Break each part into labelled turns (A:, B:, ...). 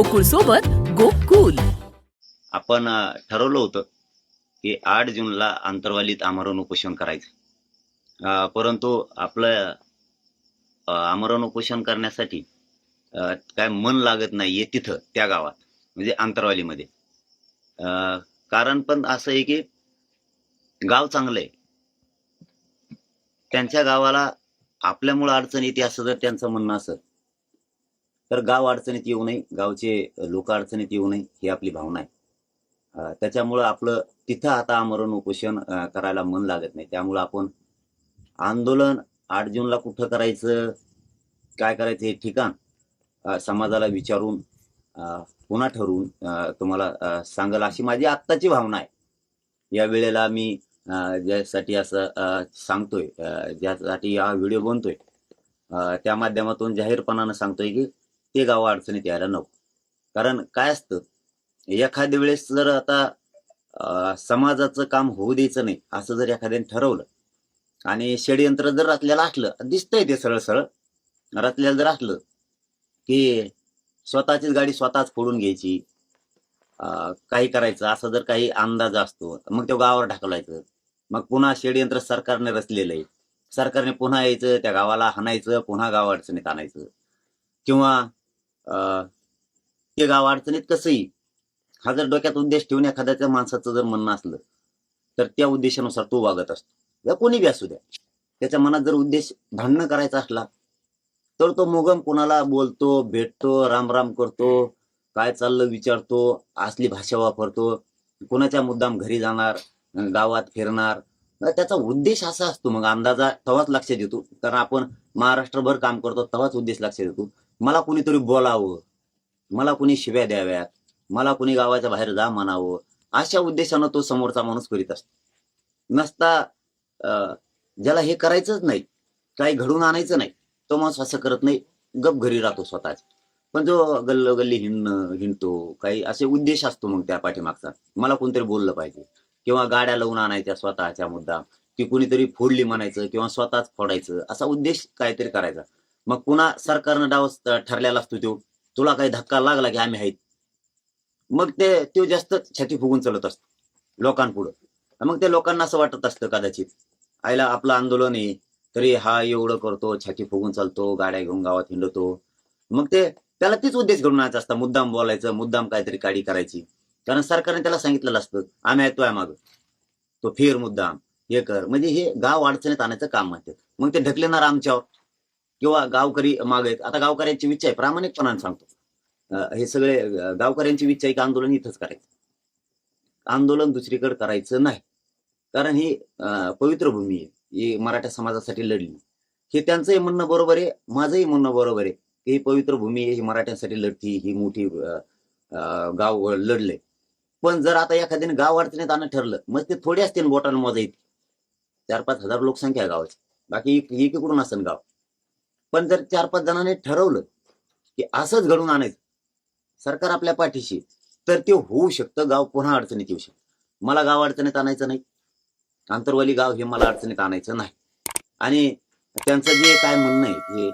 A: गोकुळ सोबत गोकुल.
B: आपण ठरवलं होतं की आठ जूनला आंतरवालीत आमरण उपोषण करायचं. परंतु आपलं आमरण उपोषण करण्यासाठी काय मन लागत नाहीये तिथं त्या गावात म्हणजे आंतरवालीमध्ये. कारण पण असं आहे की गाव चांगलं आहे त्यांच्या गावाला आपल्यामुळं अडचण येते असं जर त्यांचं म्हणणं असत तर गाव अडचणीत येऊ नये गावचे लोक अडचणीत येऊ नये ही आपली भावना आहे. त्याच्यामुळं आपलं तिथं आता आमरण उपोषण करायला मन लागत नाही. त्यामुळं आपण आंदोलन आठ जूनला कुठं करायचं काय करायचं हे ठिकाण समाजाला विचारून पुन्हा ठरवून तुम्हाला सांगाल अशी माझी आत्ताची भावना आहे. या वेळेला मी ज्यासाठी असं सांगतोय ज्यासाठी हा व्हिडिओ बनतोय त्या माध्यमातून जाहीरपणानं सांगतोय की ते गाव अडचणीत यायला नको. कारण काय असतं एखाद्या वेळेस जर आता समाजाचं काम होऊ द्यायचं नाही असं जर एखाद्याने ठरवलं आणि षडयंत्र जर रचलेलं असलं दिसतंय ते सरळ सरळ रचलेलं जर असलं की स्वतःचीच गाडी स्वतःच फोडून घ्यायची काही करायचं असं जर काही अंदाज असतो मग तो गावावर ढकलायचं मग पुन्हा षडयंत्र सरकारने रचलेलं आहे. सरकारने पुन्हा यायचं त्या गावाला हाणायचं पुन्हा गाव अडचणीत आणायचं. किंवा ते गाव अडचणीत कसंही हा जर डोक्यात उद्देश ठेवून एखाद्याच्या माणसाचं जर म्हणणं असलं तर त्या उद्देशानुसार तो वागत असतो. या कोणी बी असू द्या. त्याच्या मनात जर उद्देश भांडणं करायचा असला तर तो मोगम कोणाला बोलतो भेटतो रामराम करतो काय चाललं विचारतो असली भाषा वापरतो कोणाच्या मुद्दाम घरी जाणार गावात फिरणार त्याचा उद्देश असा असतो. मग अंदाजा तेव्हाच लक्षात येतो. कारण आपण महाराष्ट्रभर काम करतो तेव्हाच उद्देश लक्षात येतो. मला कुणीतरी बोलावं. मला कुणी शिव्या द्याव्यात. मला कुणी गावाच्या बाहेर जा म्हणावं. अशा उद्देशानं तो समोरचा माणूस करीत असतो. नसता अं, ज्याला हे करायचंच नाही काही घडून आणायचं नाही तो माणूस असं करत नाही. गप घरी राहतो स्वतःच. पण जो गल्ल गल्ली हिंडणं हिंडतो काही असे उद्देश असतो मग त्या पाठीमागचा. मला कोणतरी बोललं पाहिजे. किंवा गाड्या लावून आणायच्या स्वतःच्या मुद्दा ती कुणीतरी फोडली म्हणायचं किंवा स्वतःच फोडायचं. असा उद्देश काहीतरी करायचा. मग पुन्हा सरकारनं डाव ठरलेला असतो तो. तुला काही धक्का लागला की आम्ही आहेत. मग ते तो जास्त छाती फुगून चालत असतो. लोकांपुढं. मग ते लोकांना असं वाटत असतं कदाचित. आईला आपलं आंदोलन आहे तरी हा एवढं करतो छाती फुगून चालतो गाड्या घेऊन गावात हिंडतो. मग ते त्याला तीच उद्देश घडून आणायचा असता मुद्दाम बोलायचं मुद्दाम काहीतरी काडी करायची. कारण सरकारने त्याला सांगितलेलं असतं आम्ही आहे माग. तो फिर मुद्दाम. हे कर. म्हणजे हे गाव अडचणीत आणायचं काम म्हणतात. मग ते ढकलेणार आमच्यावर. किंवा गावकरी माग आहेत आता गावकऱ्यांची विच्छा आहे प्रामाणिकपणाने सांगतो. हे सगळे गावकऱ्यांची इच्छा आहे की आंदोलन इथंच करायचं. आंदोलन दुसरीकडे करायचं नाही. कारण ही पवित्र भूमी आहे. ही मराठा समाजासाठी लढली. हे त्यांचंही म्हणणं बरोबर आहे माझंही म्हणणं बरोबर आहे की ही पवित्र भूमी आहे ही मराठ्यांसाठी लढती ही मोठी अं, गाव लढले पण जर आता एखाद्याने गाव अडचणीत आणणं ठरलं मग ते थोडे असतील बोटांना मोजा येते चार पाच हजार लोकसंख्या आहे गावाची. बाकी एक एकीकडून असेल गाव. पण जर चार पाच जणांनी ठरवलं की असंच घडून आणायचं सरकार आपल्या पाठीशी तर ते होऊ शकतं. गाव पुन्हा अडचणीत येऊ शकतं. मला गाव अडचणीत आणायचं नाही. आंतरवाली गाव हे मला अडचणीत आणायचं नाही. आणि त्यांचं जे काय म्हणणं आहे हे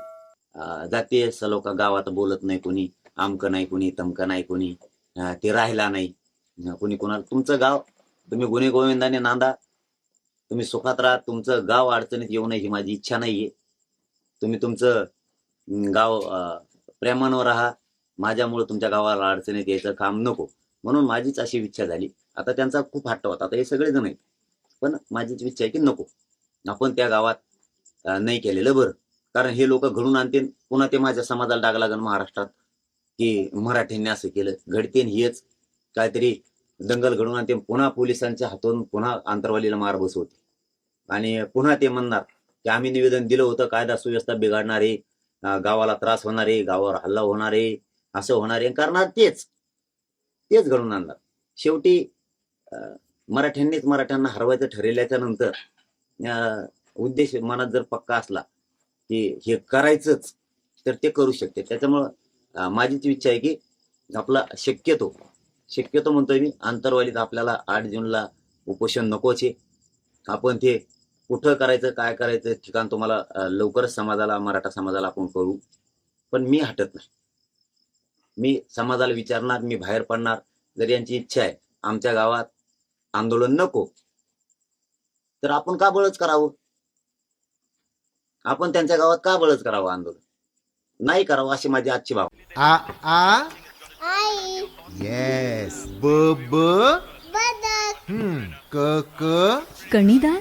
B: अं, जातीय लोक गावात बोलत नाही कोणी आमकं नाही कोणी तमकं नाही कोणी ते राहिला नाही. कोणी कोणाला तुमचं गाव तुम्ही गुन्हे गोविंदाने नांदा तुम्ही सुखात राहा तुमचं गाव अडचणीत येऊ नये ही माझी इच्छा नाहीये. तुम्ही तुमचं गाव प्रेमानं राहा. माझ्यामुळे तुमच्या गावाला अडचणीत यायचं काम नको. म्हणून माझीच अशी इच्छा झाली. आता त्यांचा खूप हट्ट होता. आता हे सगळेजण आहेत. पण माझीच इच्छा आहे की नको. आपण त्या गावात नाही केलेलं बरं. कारण हे लोक घडून आणतील. पुन्हा ते माझ्या समाजाला डाग लागेल महाराष्ट्रात. की मराठ्यांनी असं केलं. घडतेन हेच. काहीतरी दंगल घडून आणते पुन्हा पोलिसांच्या हातून पुन्हा आंतरवालीला मार बसवते आणि पुन्हा ते म्हणणार की आम्ही निवेदन दिलं होतं कायदा सुव्यवस्था बिघाडणार आहे गावाला त्रास होणार आहे गावावर हल्ला होणार आहे असं होणार. आहे करणार तेच. तेच घडून आणणार. शेवटी अं, मराठ्यांनीच मराठ्यांना हरवायचं ठरवल्याच्या नंतर उद्देश मनात जर पक्का असला की हे करायचंच तर ते करू शकते. त्याच्यामुळं माझीच इच्छा आहे की आपला शक्यतो शक्यतो म्हणतोय मी आंतरवालीत आपल्याला आठ जूनला उपोषण नकोचे. आपण ते कुठं करायचं काय करायचं ठिकाण तुम्हाला लवकरच समाजाला मराठा समाजाला आपण करू पण मी हटत नाही. मी समाजाला विचारणार मी बाहेर पडणार. जर यांची इच्छा आहे आमच्या गावात आंदोलन नको तर आपण का बळच करावं? आपण त्यांच्या गावात का बळच करावं आंदोलन? नाही करावं अशी माझी आजची भाव
C: आ आ?
D: आई.
C: येस ब ब?
D: बदक.
C: हम्म. क क?
A: कणीदार